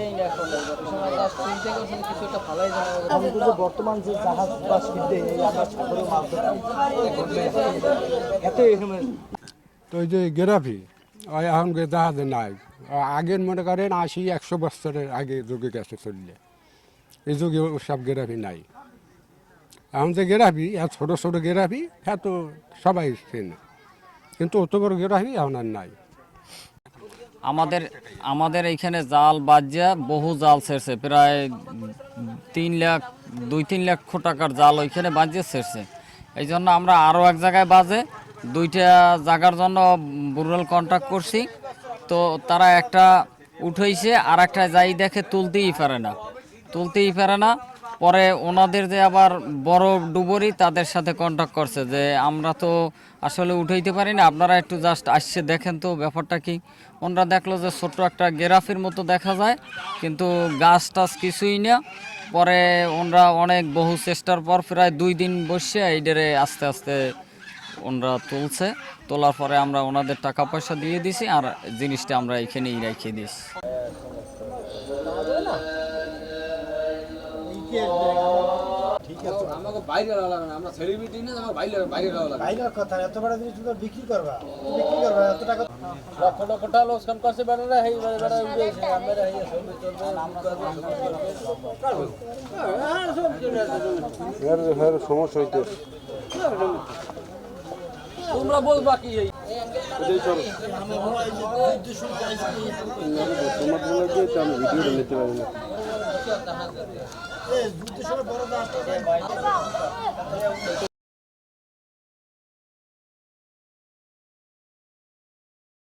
এই চিন্তা করছেন কিছু একটা ভালোই জানা বর্তমান যে জাহাজ বা শিল্পে এই আমরা সাগরে মাছ এত এখানে তো ওই যে গেরাফি ওই এখন জাহাজে নাই আগের মনে করেন আশি একশো বছরের আগে যুগে গেছে চললে। এই যুগে সব গেরাফি নাই। এখন যে গেরাফি আর ছোটো ছোটো গেরাফি হ্যাঁ তো সবাই চেনে। কিন্তু অত বড় গেরাফি এখন আর নাই। আমাদের আমাদের এইখানে জাল বাজ্যা, বহু জাল ছেড়ছে। প্রায় তিন লাখ, দুই তিন লক্ষ টাকার জাল ওইখানে বাজিয়ে ছেড়ছে। এই জন্য আমরা আরও এক জায়গায় বাজে। দুইটা জায়গার জন্য বুরাল কন্ট্যাক্ট করছি। তো তারা একটা উঠাইছে আর একটা যাই দেখে তুলতেই পারে না। তুলতেই পারে না। পরে ওনাদের যে আবার বড় ডুবরি তাদের সাথে কন্ট্যাক্ট করছে যে আমরা তো আসলে উঠাইতে পারি না। আপনারা একটু জাস্ট আসছে দেখেন তো ব্যাপারটা কি। ওনারা দেখল যে ছোট্ট একটা গেরাফির মতো দেখা যায়, কিন্তু গাছ টাছ কিছুই না। পরে ওনারা অনেক বহু চেষ্টার পর প্রায় দুই দিন বসে এইটারে আস্তে আস্তে ওনারা তুলছে। তোলার পরে আমরা ওনাদের টাকা পয়সা দিয়ে দিছি আর জিনিসটা আমরা এখানেই রেখে দিছি আমাকে বাইরে লাগে না আমরা সেলিব্রিটি না আমার বাইরে বাইরে লাগে বাইরের কথা এত বড় জিনিস তো বিক্রি করবা। বিক্রি করবা এত টাকা লক্ষ লক্ষ টাকা লোকসান করছে বেড়ারা হেই বেড়া উঠেছে আমরা হেই ছবি চলবে সমস্যা হইতে। তোমরা বলবা কি এই? আমি ভিডিওটা নিতে পারি না। আচ্ছা, আচ্ছা, আচ্ছা। বড়